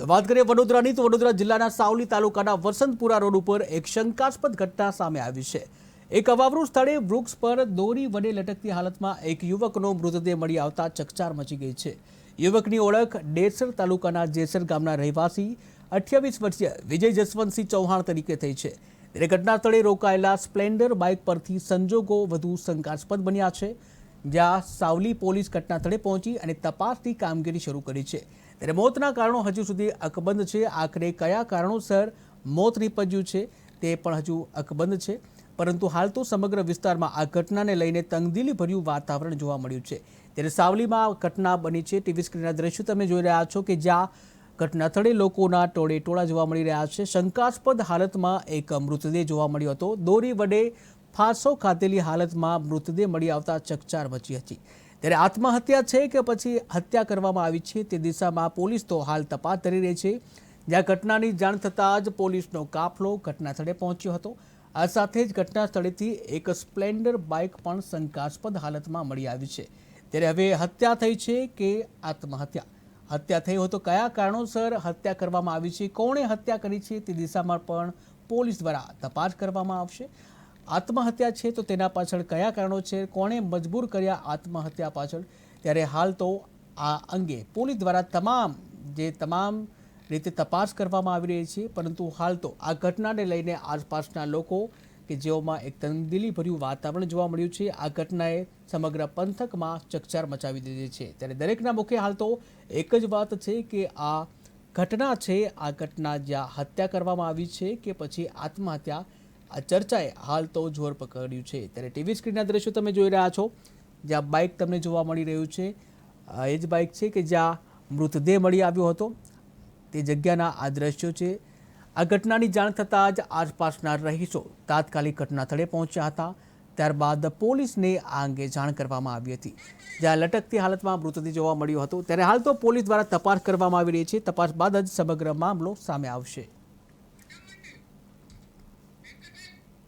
તો વાત કરીએ વડોદરાની, તો વડોદરા જિલ્લાના સાવલી તાલુકાના વસંતપુરા રોડ ઉપર એક શંકાસ્પદ ઘટના સામે આવી છે. એક અવાવરૂ સ્થળે વૃક્ષ પર દોરી વડે લટકતી હાલતમાં એક યુવકનો મૃતદેહ મળી આવતા ચકચાર મચી ગઈ છે. યુવકની ઓળખ ડેસર તાલુકાના જેસર ગામના રહેવાસી અઠ્યાવીસ વર્ષીય વિજય જસવંતસિંહ ચૌહાણ તરીકે થઈ છે. ત્યારે ઘટના સ્થળે રોકાયેલા સ્પ્લેન્ડર બાઇક પરથી સંજોગો વધુ શંકાસ્પદ બન્યા છે. જ્યાં સાવલી પોલીસ ઘટના સ્થળે પહોંચી અને તપાસની કામગીરી શરૂ કરી છે. ત્યારે મોતના કારણો હજુ સુધી અકબંધ છે. આખરે કયા કારણોસર મોત નીપજ્યું છે તે પણ હજુ અકબંધ છે. પરંતુ હાલ તો સમગ્ર વિસ્તારમાં આ ઘટનાને લઈને તંગદિલીભર્યું વાતાવરણ જોવા મળ્યું છે. ત્યારે સાવલીમાં આ ઘટના બની છે. ટીવી સ્ક્રીનના દ્રશ્યો તમે જોઈ રહ્યા છો કે જ્યાં ઘટના સ્થળે લોકોના ટોળે ટોળા જોવા મળી રહ્યા છે. શંકાસ્પદ હાલતમાં એક મૃતદેહ જોવા મળ્યો હતો. દોરી વડે ફાંસો ખાધેલી હાલતમાં મૃતદેહ મળી આવતા ચકચાર મચી હતી. ત્યારે આત્મહત્યા છે કે પછી હત્યા કરવામાં આવી છે તે દિશામાં પોલીસ તો હાલ તપાસ કરી રહી છે. જ્યાં ઘટનાની જાણ થતાં જ પોલીસનો કાફલો ઘટના સ્થળે પહોંચ્યો હતો. આ સાથે જ ઘટના સ્થળેથી એક સ્પ્લેન્ડર બાઇક પણ શંકાસ્પદ હાલતમાં મળી આવી છે. ત્યારે હવે હત્યા થઈ છે કે આત્મહત્યા? હત્યા થઈ હોય તો કયા કારણોસર હત્યા કરવામાં આવી છે? કોણે હત્યા કરી છે તે દિશામાં પણ પોલીસ દ્વારા તપાસ કરવામાં આવશે. આત્મહત્યા છે તો તેના પાછળ કયા કારણો છે? કોણે મજબૂર કર્યા આત્મહત્યા પાછળ? ત્યારે હાલ તો આ અંગે પોલીસ દ્વારા તમામ, જે તમામ રીતે તપાસ કરવામાં આવી રહી છે, પરંતુ હાલ તો આ ઘટનાને લઈને આસપાસના લોકો કે જેઓમાં એક તંગદિલીભર્યું વાતાવરણ જોવા મળ્યું છે, આ ઘટનાએ સમગ્ર પંથકમાં ચકચાર મચાવી દીધી છે. ત્યારે દરેકના મુખે હાલ તો એક જ વાત છે કે આ ઘટના છે, આ ઘટના જ્યાં હત્યા કરવામાં આવી છે કે પછી આત્મહત્યા આ ચર્ચાએ હાલ તો જોર પકડ્યું છે. ત્યારે ટીવી સ્ક્રીનના દ્રશ્યો તમે જોઈ રહ્યા છો. જ્યાં બાઇક તમને જોવા મળી રહ્યું છે. એ જ બાઇક છે કે જ્યાં મૃતદેહ મળી આવ્યો હતો. તે જગ્યાના આ દ્રશ્યો છે. આ ઘટનાની જાણ થતાં જ આસપાસના રહીશો તાત્કાલિક ઘટના સ્થળે પહોંચ્યા હતા. ત્યારબાદ પોલીસને આ અંગે જાણ કરવામાં આવી હતી. જ્યાં લટકતી હાલતમાં મૃતદેહ જોવા મળ્યો હતો. ત્યારે હાલ તો પોલીસ દ્વારા તપાસ કરવામાં આવી રહી છે. તપાસ બાદ જ સમગ્ર મામલો સામે આવશે.